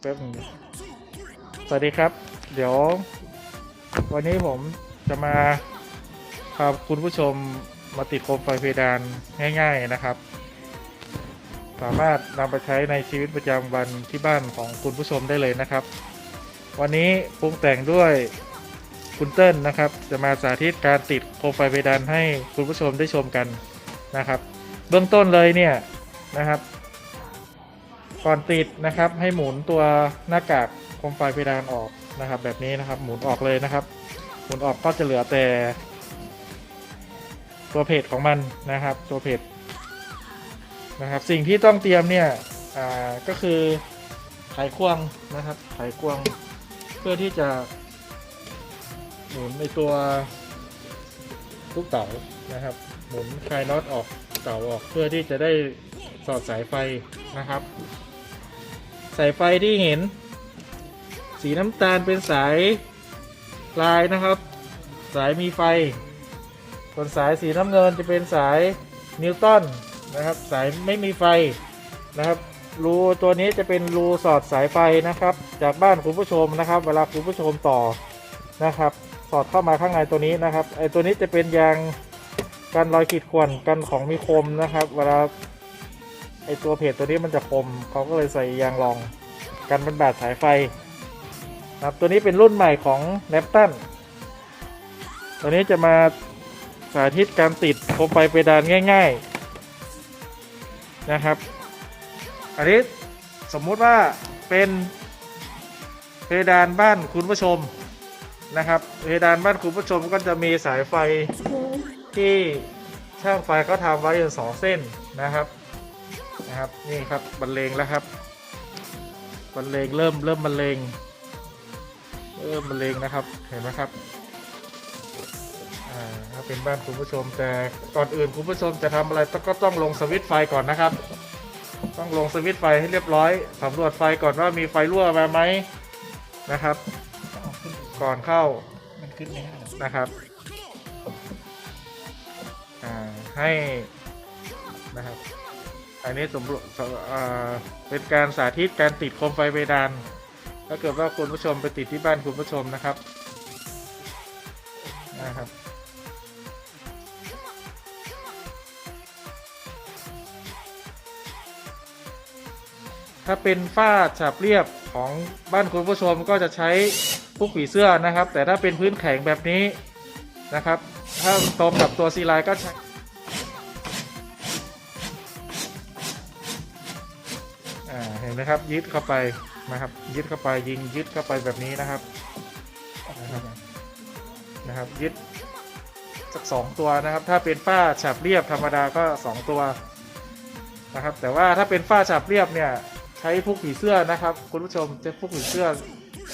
แป๊บนึงสวัสดีครับ เดี๋ยว วันนี้ผมจะมาพาคุณผู้ชมมาติดโคมไฟเพดานง่าย ๆนะครับ สามารถนำไปใช้ในชีวิตประจำวันที่บ้านของคุณผู้ชมได้เลยนะครับ วันนี้ปรุงแต่งด้วยคุณเติ้ลนะครับ จะมาสาธิตการติดโคมไฟเพดานให้คุณผู้ชมได้ชมกันนะครับ เบื้องต้นเลยเนี่ยนะครับ ก่อนติดนะครับให้หมุนตัวหน้ากากโคมไฟเพดานออกนะครับ แบบนี้นะครับหมุนออกเลยนะครับ หมุนออกก็จะเหลือแต่ ตัวเพจของมันนะครับ ตัวเพจนะครับ สิ่งที่ต้องเตรียมเนี่ยอ่าก็คือไขควงนะครับ ไขควงเพื่อที่จะ หมุนในตัวลูกเต๋านะครับ หมุนคลายน็อตออกเต๋าออกเพื่อที่จะได้สอดสายไฟนะครับ สายไฟที่เห็น สีน้ำตาลเป็นสายลายนะครับ สายมีไฟ ส่วนสายสีน้ำเงินจะเป็นสายนิวตันนะครับ สายไม่มีไฟนะครับรูตัวนี้จะเป็นรูสอดสายไฟนะครับ จากบ้านคุณผู้ชมนะครับ เวลาคุณผู้ชมต่อนะครับ สอดเข้ามาข้างในตัวนี้นะครับไอตัวนี้จะเป็นยางกันรอยขีดข่วนกันของมีคมนะครับ เวลา ไอตัวเพจตัวนี้มันจะคมเขาก็เลยใส่ยางรองกันเป็นบาดสายไฟนะครับตัวนี้เป็นรุ่นใหม่ของ n นปตันตัวนี้จะมาสาธิตการติดโคมไฟเพดานง่าย ๆนะครับ อันนี้สมมุติว่าเป็นเพดานบ้านคุณผู้ชมนะครับเพดานบ้านคุณผู้ชมก็จะมีสายไฟที่ช่างไฟเขาทำไว้อยู่สองเส้นนะครับ นะครับ นี่ครับบรรเลงแล้วครับบรรเลงเริ่มเริ่มบรรเลงเริ่มบรรเลงนะครับ เห็นไหมครับอ่าถ้าเป็นบ้านคุณผู้ชมแต่ก่อนอื่นคุณผู้ชมจะทำอะไรก็ต้องลงสวิตไฟก่อนนะครับ ต้องลงสวิตไฟให้เรียบร้อยสำรวจไฟก่อนว่ามีไฟรั่วมาไหมนะครับ ก่อนเข้ามันขึ้นไม่ได้นะครับให้นะครับ อันนี้สมรวจเป็นการสาธิตการติดโคมไฟเพดานถ้าเกิดว่าคุณผู้ชมไปติดที่บ้านคุณผู้ชมนะครับนะครับถ้าเป็นฝ้าฉาบเรียบของบ้านคุณผู้ชมก็จะใช้พวกผีเสื้อนะครับ แต่ถ้าเป็นพื้นแข็งแบบนี้นะครับ ถ้าตรงกับตัวซีไลก็ใช้ นไหมครับ ยึดเข้าไปนะครับ ยึดเข้าไปยิงยึดเข้าไปแบบนี้นะครับนะครับนะครับ ยึดสักสองตัวนะครับ ถ้าเป็นฝ้าฉาบเรียบธรรมดาก็สองตัวนะครับ แต่ว่าถ้าเป็นฝ้าฉาบเรียบเนี่ย ใช้พวกผีเสื้อนะครับ คุณผู้ชมจะพวกผีเสื้อ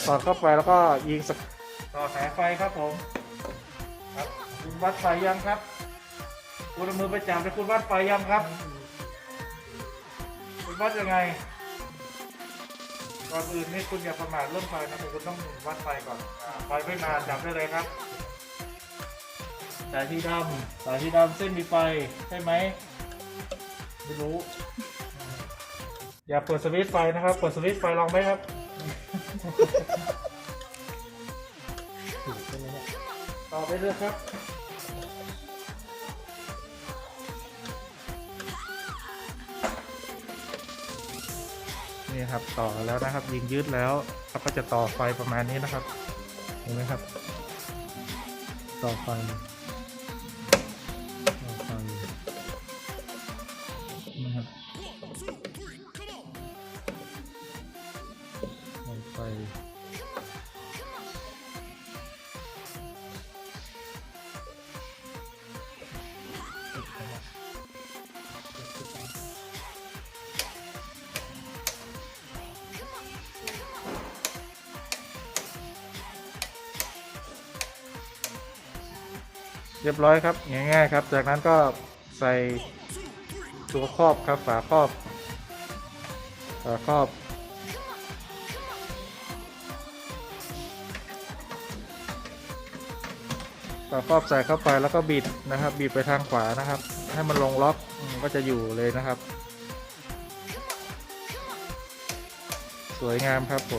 สอดเข้าไปแล้วก็ยิงสักต่อสายไฟครับผมครับคุณวัดไฟยังครับคุณเอามือไปจับไปคุณวัดไฟยังครับ คุณวัดยังไง ก่อนอื่นนี่คุณอย่าประมาทเรื่องไฟนะคุณต้องวัดไฟก่อนอาไฟไม่นานจับได้เลยครับสายที่ดำสายที่ดำเส้นมีไฟใช่ไหมไม่รู้ อย่าเปิดสวิตช์ไฟนะครับ เปิดสวิตช์ไฟลองไหมครับถูกใช่ไหมเนี่ยต่อไปเรื่อยครับ นี่ครับต่อแล้วนะครับยิงยืดแล้วเราก็จะต่อไฟประมาณนี้นะครับเห็นไหมครับ ต่อไฟต่อไฟนะครับต่อไฟ รียบร้อยครับง่ายๆครับ จากนั้นก็ใส่ตัวครอบครับฝาครอบฝาครอบ ฝาครอบใส่เข้าไปแล้วก็บิดนะครับ บิดไปทางขวานะครับ ให้มันลงล็อกก็จะอยู่เลยนะครับ สวยงามครับผม